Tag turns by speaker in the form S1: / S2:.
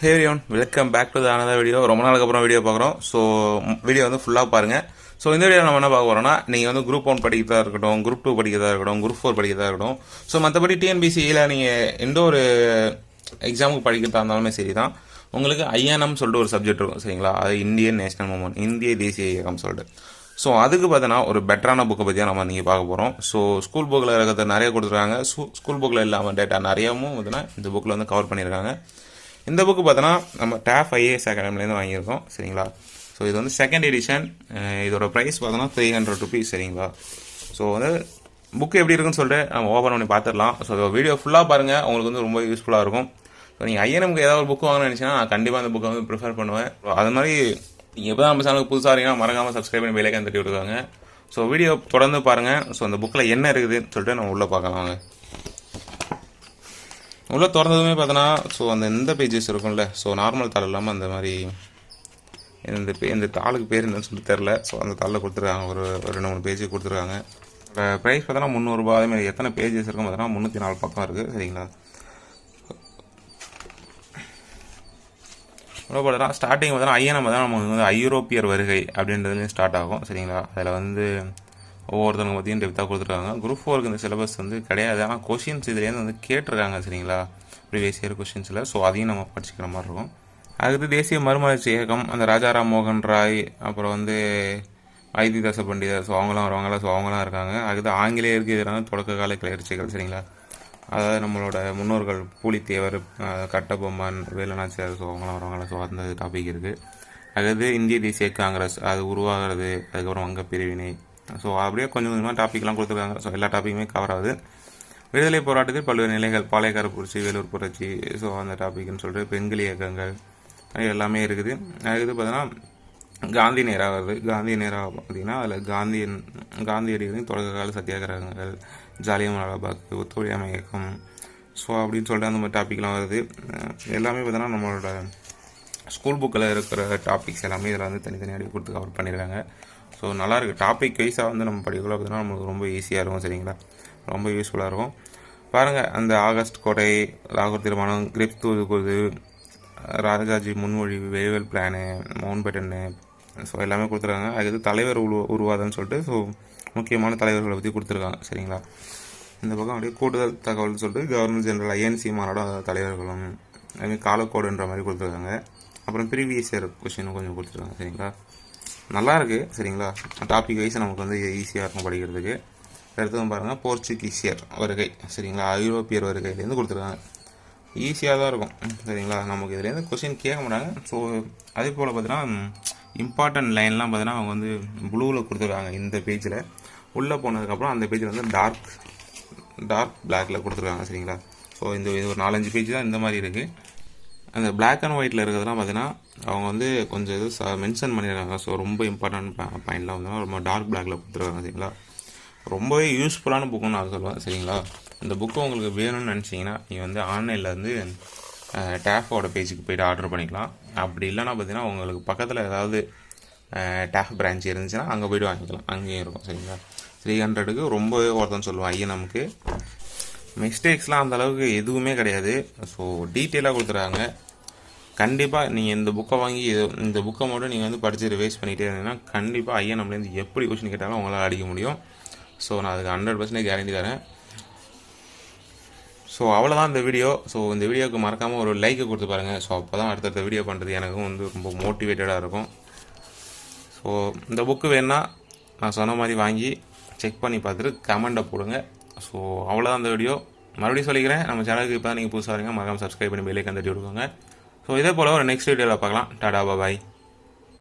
S1: ஹேரியோன் welcome back to another video ரொம்ப நாளுக்கு அப்புறம் வீடியோ பார்க்குறோம். ஸோ வீடியோ வந்து ஃபுல்லாக பாருங்கள் ஸோ இந்த வீடியோ நம்ம என்ன பார்க்க போகிறோம்னா நீங்கள் வந்து குரூப் ஒன் படிக்கிறதா இருக்கட்டும் குரூப் டூ படிக்கிறதா இருக்கட்டும் குரூப் ஃபோர் படிக்கிறதா இருக்கட்டும். ஸோ மற்றபடி டிஎன்பிசியில் நீங்கள் எந்த ஒரு எக்ஸாமுக்கு படிக்கிறதா இருந்தாலுமே சரி தான் உங்களுக்கு ஐஎன்எம் சொல்லிட்டு ஒரு சப்ஜெக்ட் இருக்கும் சரிங்களா? அது இந்தியன் நேஷனல் மூமெண்ட் இந்திய தேசிய இயக்கம் சொல்லிட்டு. ஸோ அதுக்கு பார்த்தீங்கன்னா ஒரு பெட்டரான புக்கை பற்றி நம்ம நீங்கள் பார்க்க போகிறோம் ஸோ ஸ்கூல் புக்கில் இருக்கிறத நிறைய கொடுத்துருக்காங்க. ஸ்கூல் புக்கில் இல்லாமல் டேட்டா நிறையவும் பார்த்தீங்கன்னா இந்த புக்கில் வந்து கவர் பண்ணியிருக்காங்க. இந்த புக்கு பார்த்தோன்னா நம்ம டேஃப் ஐஏஎஸ் அகாடமிலேருந்து வாங்கியிருக்கோம் சரிங்களா? ஸோ இது வந்து செகண்ட் எடிஷன் இதோட ப்ரைஸ் பார்த்தோன்னா த்ரீ ஹண்ட்ரட் ருபீஸ் சரிங்களா? ஸோ வந்து புக் எப்படி இருக்குன்னு சொல்லிட்டு நம்ம ஓப்பன் பண்ணி பார்த்துடலாம். ஸோ வீடியோ ஃபுல்லாக பாருங்கள் உங்களுக்கு வந்து ரொம்ப யூஸ்ஃபுல்லாக இருக்கும். ஸோ நீங்கள் ஐஎன்எம்க்கு ஏதாவது ஒரு புக் வாங்கணும்னு நினச்சினா நான் கண்டிப்பாக அந்த புக்கை வந்து ப்ரிஃபர் பண்ணுவேன். அது மாதிரி நீங்கள் எப்போ நம்ம சேனலுக்கு புதுசாக இருக்கீங்கன்னா மறக்காமல் சப்ஸ்கிரைப் பண்ணி வேலைக்கு தட்டி விட்டுருக்காங்க ஸோ வீடியோ தொடர்ந்து பாருங்கள் ஸோ அந்த புக்கில் என்ன இருக்குதுன்னு சொல்லிட்டு நம்ம உள்ளே பார்க்கலாம் வாங்க. உள்ளே திறந்ததுமே பார்த்தோன்னா ஸோ அந்த இந்த பேஜஸ் இருக்கும்ல? ஸோ நார்மல் தாள் இல்லாமல் அந்த மாதிரி இந்த பே- இந்த தாளுக்கு பேர் என்னன்னு சொல்லி தெரில ஸோ அந்த தாளில் கொடுத்துருக்காங்க. ஒரு ரெண்டு மூணு பேஜ் கொடுத்துருக்காங்க. ப்ரைஸ் பார்த்தோன்னா முந்நூறுரூபா அதேமாதிரி எத்தனை பேஜஸ் இருக்கும் பார்த்தோன்னா முந்நூற்றி நாலு பக்கம் இருக்குது சரிங்களா? ரொம்ப பார்த்தோன்னா ஸ்டார்டிங் பார்த்தோன்னா ஐஎன்எம் தான் நமக்கு வந்து ஐரோப்பியர் வருகை அப்படின்றதுலேயும் ஸ்டார்ட் ஆகும். சரிங்களா? அதில் வந்து ஒவ்வொருத்தவங்க பற்றியும் டெப்த்தாக கொடுத்துருக்காங்க. குரூப் ஃபோருக்கு இந்த சிலபஸ் வந்து கிடையாது. ஆனால் கொஷின்ஸ் இதுலேருந்து வந்து கேட்டிருக்காங்க சரிங்களா? ப்ரீவியஸ் இயர் கொஷின்ஸில் ஸோ அதையும் நம்ம படிச்சுக்கிற மாதிரி இருக்கும். அதுக்கு தேசிய மறுமலர்ச்சி இயக்கம் அந்த ராஜாராம் மோகன் ராய் அப்புறம் வந்து ஐதிதாச பண்டிதர். ஸோ அவங்களாம் வருவாங்களா ஸோ அவங்களாம் இருக்காங்க. அடுத்து ஆங்கிலேயருக்கு எதிரான தொடக்க கால கிளர்ச்சிகள் சரிங்களா? அதாவது நம்மளோட முன்னோர்கள் பூலித்தேவர் கட்டபொம்மன் வேலுநாச்சியார் ஸோ அவங்களாம் வருவாங்களா ஸோ அந்த டாபிக் இருக்குது அடுத்து இந்திய தேசிய காங்கிரஸ் அது உருவாகிறது. அதுக்கப்புறம் வங்க பிரிவினை ஸோ அப்படியே கொஞ்சம் கொஞ்சமாக டாப்பிக்லாம் கொடுத்துருக்காங்க. ஸோ எல்லா டாப்பிக்குமே கவர் ஆகுது. விடுதலை போராட்டத்தில் பல்வேறு நிலைகள் பாளையக்கார புரட்சி வேலூர் புரட்சி ஸோ அந்த டாபிக்னு சொல்லிட்டு பெண்கள் இயக்கங்கள் எல்லாமே இருக்குது. அடுத்து பார்த்தீங்கன்னா காந்தி நேரா வருது. காந்தி நேரா பார்த்தீங்கன்னா அதில் காந்தியன் காந்தியடிகளின் தொடக்க கால சத்தியாகிரகங்கள் ஜாலியன் வாலாபாக் ஒத்துழையாமை இயக்கம் ஸோ அப்படின்னு சொல்லிட்டு அந்த மாதிரி டாப்பிக்லாம் வருது. எல்லாமே பார்த்தீங்கன்னா நம்மளோட ஸ்கூல் புக்கில் இருக்கிற டாபிக்ஸ் எல்லாமே இதில் வந்து தனித்தனியாக கொடுத்து கவர் பண்ணியிருக்காங்க ஸோ நல்லாயிருக்கு டாபிக் வைஸாக வந்து நம்ம படிக்கல அப்படின்னா நம்மளுக்கு ரொம்ப ஈஸியாக இருக்கும் சரிங்களா? ரொம்ப யூஸ்ஃபுல்லாக இருக்கும். பாருங்கள் அந்த ஆகஸ்ட் கோட்டை லாகூர் திருமணம் கிரிப் தூதுக்குது ராஜாஜி முன்மொழி Wavell plan Mountbatten so எல்லாமே கொடுத்துருக்காங்க. அதுக்கு தலைவர் உரு உருவாதம்னு சொல்லிட்டு ஸோ முக்கியமான தலைவர்களை பற்றி கொடுத்துருக்காங்க சரிங்களா? இந்த பக்கம் அப்படியே கூடுதல் தகவல்னு சொல்லிட்டு கவர்னர் ஜெனரல் ஐஎன்சி மாநாடும் தலைவர்களும் அதுமாதிரி காலக்கோடுன்ற மாதிரி கொடுத்துருக்காங்க. அப்புறம் ப்ரீவியஸ் இயர் கொஷினும் கொஞ்சம் கொடுத்துருக்காங்க சரிங்களா? நல்லா இருக்குது சரிங்களா? டாபிக் வைஸ் நமக்கு வந்து ஈஸியாக இருக்கும் படிக்கிறதுக்கு. அடுத்தது பாருங்கள் போர்ச்சுகீசியர் வருகை சரிங்களா? ஐரோப்பியர் வருகையிலேருந்து கொடுத்துருக்காங்க. ஈஸியாக தான் இருக்கும் சரிங்களா? நமக்கு இதுலேருந்து கொஸ்டின் கேட்க மாட்டாங்க. ஸோ அதே போல் பார்த்தீங்கன்னா இம்பார்ட்டன்ட் லைன்லாம் பார்த்தீங்கன்னா அவங்க வந்து ப்ளூவில் கொடுத்துருக்காங்க இந்த பேஜில் உள்ளே போனதுக்கப்புறம் அந்த பேஜில் வந்து டார்க் டார்க் பிளாக்ல கொடுத்துருக்காங்க சரிங்களா? ஸோ இந்த இது ஒரு நாலஞ்சு பேஜ் தான் இந்த மாதிரி இருக்குது அந்த பிளாக் அண்ட் ஒயிட்டில் இருக்கிறதுலாம் பார்த்தீங்கன்னா அவங்க வந்து கொஞ்சம் இது மென்ஷன் பண்ணிடுறாங்க. ஸோ ரொம்ப இம்பார்ட்டன்ட் பாயிண்ட்லாம் வந்து ரொம்ப டார்க் பிளாக்ல கொடுத்துருக்காங்க சரிங்களா? ரொம்பவே யூஸ்ஃபுல்லான புக்குன்னு நான் சொல்லுவேன் சரிங்களா? இந்த புக்கு உங்களுக்கு வேணும்னு நினச்சிங்கன்னா நீங்கள் வந்து ஆன்லைனில் வந்து டேஃபோட பேஜுக்கு போயிட்டு ஆர்டர் பண்ணிக்கலாம். அப்படி இல்லைன்னா பார்த்தீங்கன்னா உங்களுக்கு பக்கத்தில் ஏதாவது டேஃப் பிரான்ச் இருந்துச்சுன்னா அங்கே போயிட்டு வாங்கிக்கலாம். அங்கேயும் இருக்கும் சரிங்களா? த்ரீ ஹண்ட்ரடுக்கு ரொம்பவே ஒருத்தன் சொல்லுவேன் ஐயன் நமக்கு. மிஸ்டேக்ஸ்லாம் அந்த அளவுக்கு எதுவுமே கிடையாது. ஸோ டீட்டெயிலாக கொடுத்துருக்காங்க கண்டிப்பாக நீங்கள் இந்த புக்கை வாங்கி இந்த புக்கை மட்டும் நீங்கள் வந்து படித்து ரிவைஸ் பண்ணிகிட்டே இருந்தீங்கன்னா கண்டிப்பாக ஐயா நம்மளேருந்து எப்படி கொஷின் கேட்டாலும் உங்களால் அடிக்க முடியும். ஸோ நான் அதுக்கு ஹண்ட்ரட் பர்சன்டேஜ் கேரண்டி தரேன். ஸோ அவ்வளோதான் இந்த வீடியோ ஸோ இந்த வீடியோவுக்கு மறக்காமல் ஒரு லைக்கை கொடுத்து பாருங்கள் ஸோ அப்போ தான் அடுத்தடுத்த வீடியோ பண்ணுறது எனக்கும் வந்து ரொம்ப மோட்டிவேட்டடாக இருக்கும். ஸோ இந்த புக்கு வேணால் நான் சொன்ன மாதிரி வாங்கி செக் பண்ணி பார்த்துட்டு கமெண்ட்டை போடுங்க. ஸோ அவ்வளோதான் அந்த வீடியோ மறுபடியும் சொல்லிக்கிறேன் நம்ம சேனலுக்கு இப்போ தான் நீங்கள் புதுசாக வரீங்க மறக்காமல் சப்ஸ்கிரைப் பண்ணி பெல்லைக்கு தட்டி விடுவாங்க ஸோ இதே போல் ஒரு நெக்ஸ்ட் வீடியோவில் பார்க்கலாம். டாடா பாய்